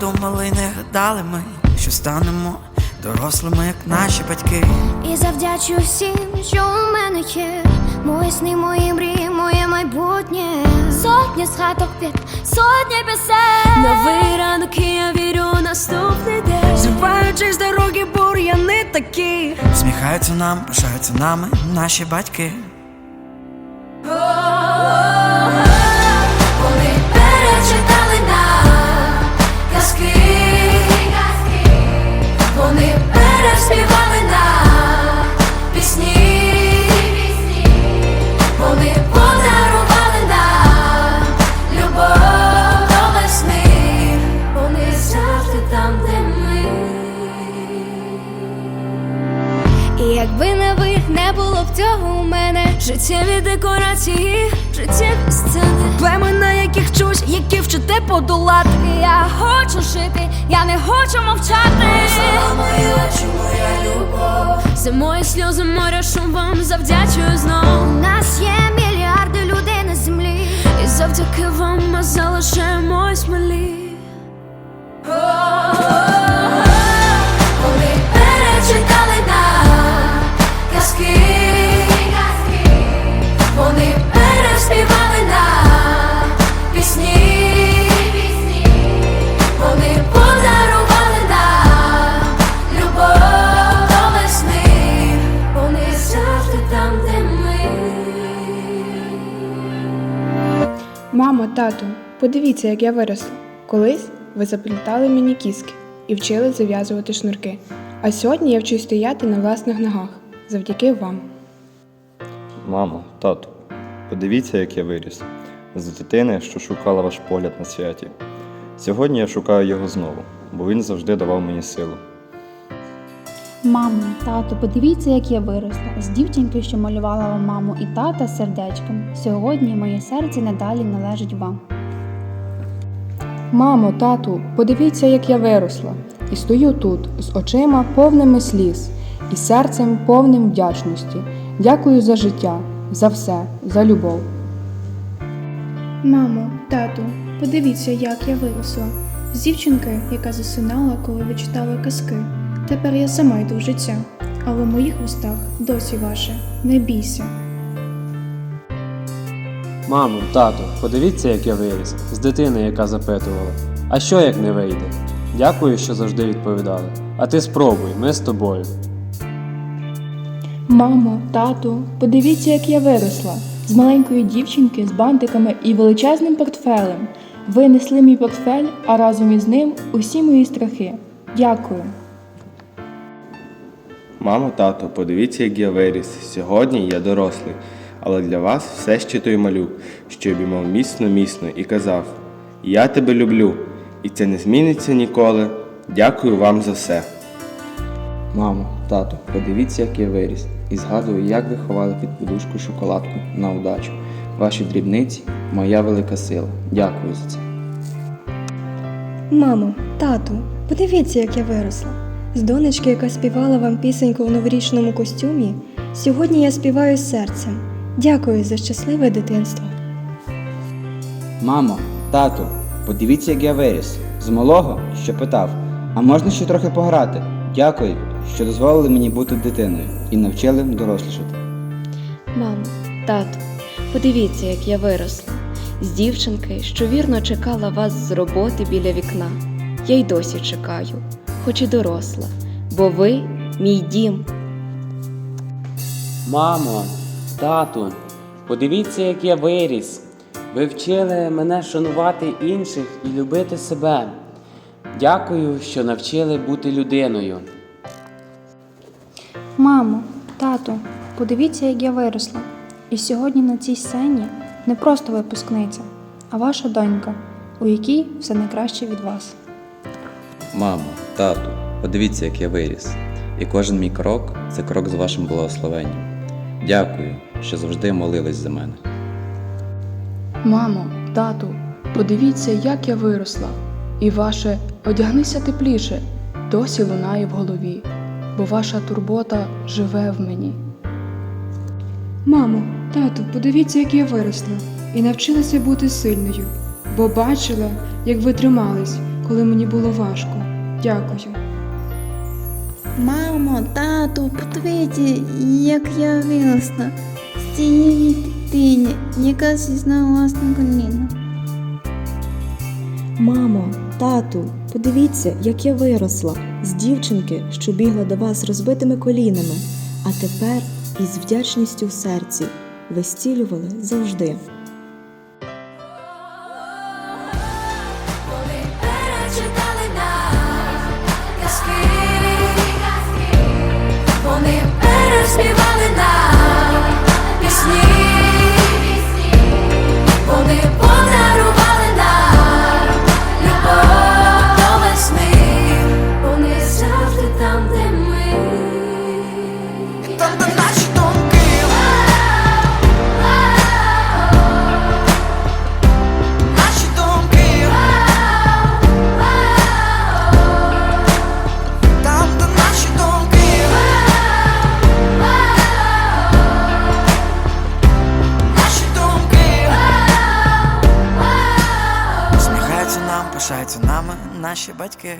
думали, не гадали ми, що станемо дорослими, як наші батьки. І завдячу всім, що у мене є. Мої сни, мої мрії, моє майбутнє. Сотні згадок під сотні пісень. Новий ранок, і я вірю у наступний день. Зриваючись з дороги, бур'яни такі. Сміхаються нам, пишаються нами наші батьки. Якби не ви, не було б цього у мене життєві декорації, життєві сцени. Проблеми, на яких чусь, які вчите подолати. Я хочу жити, я не хочу мовчати. Очі, моя любов. Це мої сльози, море шум вам завдячую знов. У нас є мільярди людей на землі, і завдяки вам ми залишаємось малі. Мамо, тату, подивіться, як я виросла. Колись ви заплітали мені кіски і вчили зав'язувати шнурки. А сьогодні я вчусь стояти на власних ногах завдяки вам. Мамо, тату, подивіться, як я виріс. З дитини, що шукала ваш погляд на святі. Сьогодні я шукаю його знову, бо він завжди давав мені силу. Мамо, тату, подивіться, як я виросла. З дівчинки, що малювала вам маму і тата сердечком. Сьогодні моє серце надалі належить вам. Мамо, тату, подивіться, як я виросла. І стою тут з очима повними сліз і серцем повним вдячності. Дякую за життя, за все, за любов. Мамо, тату, подивіться, як я виросла. З дівчинки, яка засинала, коли ви читали казки. Тепер я сама йду в життя, але в моїх устах досі ваше. Не бійся. Мамо, тато, подивіться, як я виріс, з дитини, яка запитувала. А що як не вийде? Дякую, що завжди відповідали. А ти спробуй, ми з тобою. Мамо, тату, подивіться, як я виросла. З маленької дівчинки з бантиками і величезним портфелем. Ви несли мій портфель, а разом із ним усі мої страхи. Дякую. Мамо, тато, подивіться, як я виріс. Сьогодні я дорослий, але для вас все ще той малюк, що обіймав міцно, міцно і казав: Я тебе люблю, і це не зміниться ніколи. Дякую вам за все. Мамо, тато, подивіться, як я виріс, і згадую, як ви ховали під подушку шоколадку на удачу. Ваші дрібниці моя велика сила. Дякую за це. Мамо, тату, подивіться, як я виросла. З донечки, яка співала вам пісеньку у новорічному костюмі, сьогодні я співаю з серцем. Дякую за щасливе дитинство. Мамо, тату, подивіться, як я виріс. З малого, що питав, а можна ще трохи пограти? Дякую, що дозволили мені бути дитиною і навчили дорослішати. Мамо, тату, подивіться, як я виросла. З дівчинки, що вірно чекала вас з роботи біля вікна. Я й досі чекаю, хоч і доросла, бо ви мій дім. Мамо, тату, подивіться, як я виріс. Ви вчили мене шанувати інших і любити себе. Дякую, що навчили бути людиною. Мамо, тату, подивіться, як я виросла. І сьогодні на цій сцені не просто випускниця, а ваша донька, у якій все найкраще від вас. Мамо, тату, подивіться, як я виріс. І кожен мій крок це крок з вашим благословенням. Дякую, що завжди молились за мене. Мамо, тату, подивіться, як я виросла. І ваше одягнися тепліше досі лунає в голові, бо ваша турбота живе в мені. Мамо, тату, подивіться, як я виросла, і навчилася бути сильною, бо бачила, як ви тримались, коли мені було важко. Дякую. Мамо, тату, подивіться, як я виросла з цієї дитини, яка зізна власне коліно. Мамо, тату, подивіться, як я виросла з дівчинки, що бігла до вас розбитими колінами, а тепер із вдячністю в серці ви зцілювали завжди. Переспівали нам наші батьки.